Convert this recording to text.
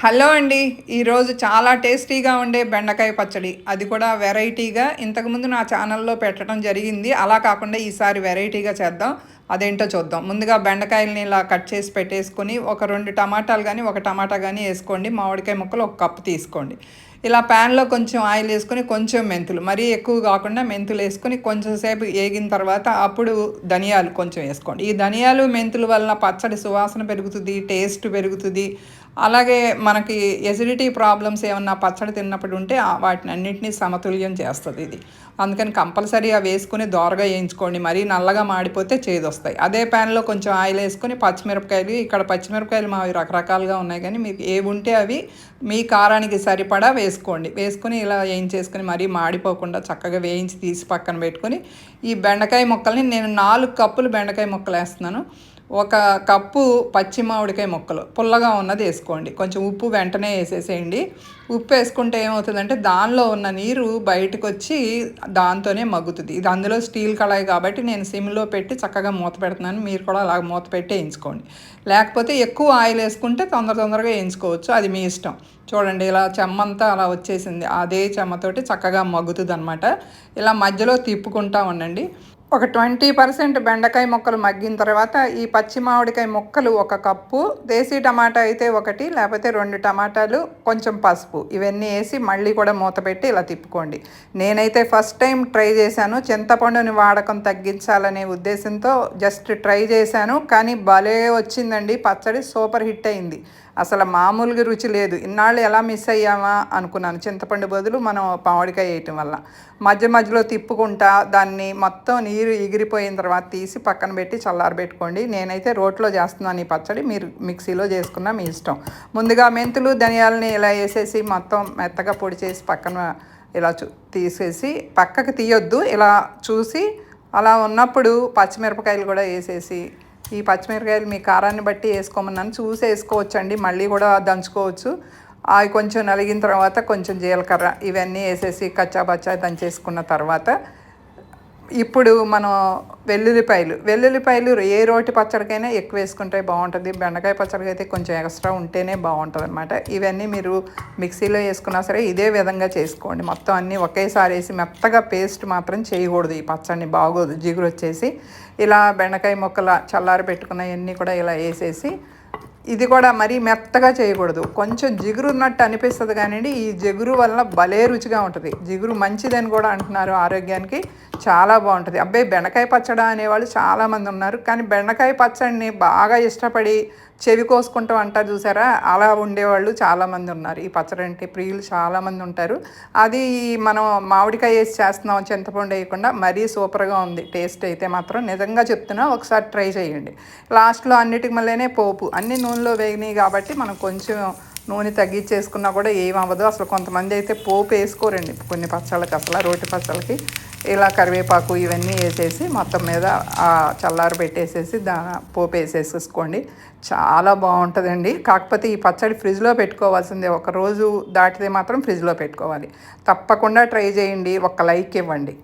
Hello అండి. ఈరోజు చాలా టేస్టీగా ఉండే బెండకాయ పచ్చడి. అది కూడా వెరైటీగా ఇంతకుముందు నా ఛానల్లో పెట్టడం జరిగింది. అలా కాకుండా ఈసారి వెరైటీగా చేద్దాం. అదేంటో చూద్దాం. ముందుగా బెండకాయలని ఇలా కట్ చేసి పెట్టేసుకొని ఒక రెండు టమాటాలు కానీ ఒక టమాటా కానీ వేసుకోండి. మామిడికాయ ముక్కలు ఒక కప్పు తీసుకోండి. ఇలా ప్యాన్లో కొంచెం ఆయిల్ వేసుకొని కొంచెం మెంతులు మరీ ఎక్కువ కాకుండా మెంతులు వేసుకొని కొంచెం సేపు వేగిన తర్వాత అప్పుడు ధనియాలు కొంచెం వేసుకోండి. ఈ ధనియాలు మెంతుల వలన పచ్చడి సువాసన పెరుగుతుంది టేస్ట్ పెరుగుతుంది. అలాగే మనకి ఎసిడిటీ ప్రాబ్లమ్స్ ఏమన్నా పచ్చడి తిన్నప్పుడు ఉంటే వాటిని అన్నింటినీ సమతుల్యం చేస్తుంది ఇది. అందుకని కంపల్సరీ అవి దోరగా వేయించుకోండి. మరీ నల్లగా మాడిపోతే చేదు వస్తాయి. అదే ప్యాన్లో కొంచెం ఆయిల్ వేసుకొని పచ్చిమిరపకాయలు ఇక్కడ పచ్చిమిరపకాయలు మావి రకరకాలుగా ఉన్నాయి కానీ మీకు ఏవి ఉంటే అవి మీ కారానికి సరిపడా వేసుకోండి. వేసుకొని ఇలా వేయించేసుకొని మరీ మాడిపోకుండా చక్కగా వేయించి తీసి పక్కన పెట్టుకొని ఈ బెండకాయ ముక్కల్ని నేను నాలుగు కప్పులు బెండకాయ ముక్కలు వేస్తున్నాను. ఒక కప్పు పచ్చి మామిడికాయ ముక్కలు. పుల్లగా ఉన్నది వేసుకోండి. కొంచెం ఉప్పు వెంటనే వేసేసేయండి. ఉప్పు వేసుకుంటే ఏమవుతుందంటే దానిలో ఉన్న నీరు బయటకు వచ్చి దాంతోనే మగ్గుతుంది. ఇది అందులో స్టీల్ కళాయి కాబట్టి నేను సిమ్లో పెట్టి చక్కగా మూత పెడుతున్నాను. మీరు కూడా అలా మూత పెట్టి వేయించుకోండి. లేకపోతే ఎక్కువ ఆయిల్ వేసుకుంటే తొందర తొందరగా వేయించుకోవచ్చు. అది మీ ఇష్టం. చూడండి ఇలా చెమ్మంతా అలా వచ్చేసింది. అదే చెమ్మతోటి చక్కగా మగ్గుతుంది అనమాట ఇలా మధ్యలో తిప్పుకుంటా ఉండండి. ఒక ట్వంటీ పర్సెంట్ బెండకాయ ముక్కలు మగ్గిన తర్వాత ఈ పచ్చి మామిడికాయ ముక్కలు ఒక కప్పు దేశీ టమాటా అయితే ఒకటి లేకపోతే రెండు టమాటాలు కొంచెం పసుపు. ఇవన్నీ వేసి మళ్ళీ కూడా మూత పెట్టి ఇలా తిప్పుకోండి. నేనైతే ఫస్ట్ టైం ట్రై చేశాను. చింతపండుని వాడకం తగ్గించాలనే ఉద్దేశంతో జస్ట్ ట్రై చేశాను. కానీ భలే వచ్చిందండి. పచ్చడి సూపర్ హిట్ అయింది. అసలు మామూలుగా రుచి లేదు. ఇన్నాళ్ళు ఎలా మిస్ అయ్యామా అనుకున్నాను. చింతపండు బదులు మనం మామిడికాయ వేయటం వల్ల. మధ్య మధ్యలో తిప్పుకుంటా దాన్ని మొత్తం నీరు ఎగిరిపోయిన తర్వాత తీసి పక్కన పెట్టి చల్లారబెట్టుకోండి. నేనైతే రోట్లో చేస్తున్నాను ఈ పచ్చడి. మీరు మిక్సీలో చేసుకున్నా మీ ఇష్టం. ముందుగా మెంతులు ధనియాలని ఇలా వేసేసి మొత్తం మెత్తగా పొడి చేసి పక్కన ఇలా చూ తీసేసి పక్కకు తీయొద్దు. ఇలా చూసి అలా ఉన్నప్పుడు పచ్చిమిరపకాయలు కూడా వేసేసి ఈ పచ్చిమిరపకాయలు మీ కారాన్ని బట్టి వేసుకోమన్నాను. చూసి వేసుకోవచ్చండి. మళ్ళీ కూడా దంచుకోవచ్చు. అవి కొంచెం నలిగిన తర్వాత కొంచెం జీలకర్ర ఇవన్నీ వేసేసి కచ్చా బచ్చా దంచేసుకున్న తర్వాత ఇప్పుడు మనం వెల్లుల్లిపాయలు వెల్లుల్లిపాయలు ఏ రోటి పచ్చడికైనా ఎక్కువ వేసుకుంటే బాగుంటుంది. బెండకాయ పచ్చడికి అయితే కొంచెం ఎక్స్ట్రా ఉంటేనే బాగుంటుంది అనమాట ఇవన్నీ మీరు మిక్సీలో వేసుకున్నా సరే ఇదే విధంగా చేసుకోండి. మొత్తం అన్నీ ఒకేసారి వేసి మెత్తగా పేస్ట్ మాత్రం చేయకూడదు. ఈ పచ్చడిని బాగోదు. జిగురు వచ్చేసి ఇలా బెండకాయ ముక్కల చల్లారి పెట్టుకున్నవన్నీ కూడా ఇలా వేసేసి ఇది కూడా మరీ మెత్తగా చేయకూడదు. కొంచెం జిగురు ఉన్నట్టు అనిపిస్తుంది కానివ్వండి ఈ జిగురు వల్ల భలే రుచిగా ఉంటుంది. జిగురు మంచిదని కూడా అంటున్నారు ఆరోగ్యానికి చాలా బాగుంటుంది. అబ్బాయి బెండకాయ పచ్చడా అనేవాళ్ళు చాలామంది ఉన్నారు. కానీ బెండకాయ పచ్చడిని బాగా ఇష్టపడి చెవి కోసుకుంటాం అంటారు చూసారా? అలా ఉండేవాళ్ళు చాలామంది ఉన్నారు. ఈ పచ్చడంటే ప్రియులు చాలామంది ఉంటారు. అది మనం మామిడికాయ వేసి చేస్తున్నాం చింతపండు వేయకుండా మరీ సూపర్గా ఉంది. టేస్ట్ అయితే మాత్రం నిజంగా చెప్తున్నా ఒకసారి ట్రై చేయండి. లాస్ట్లో అన్నిటికి మళ్ళీనే పోపు. అన్ని నూనెలో వేగినాయి కాబట్టి మనం కొంచెం నూనె తగ్గించేసుకున్నా కూడా ఏం అవ్వదు అసలు కొంతమంది అయితే పోపు వేసుకోరండి. కొన్ని పచ్చళ్ళకి అసలు రోటి పచ్చళ్ళకి. ఇలా కరివేపాకు ఇవన్నీ వేసేసి మొత్తం మీద చల్లారు పెట్టేసేసి దా పోపు వేసేసేసుకోండి. చాలా బాగుంటుందండి. కాకపోతే ఈ పచ్చడి ఫ్రిడ్జ్లో పెట్టుకోవాల్సిందే. ఒక రోజు దాటితే మాత్రం ఫ్రిడ్జ్లో పెట్టుకోవాలి. తప్పకుండా ట్రై చేయండి. ఒక లైక్ ఇవ్వండి.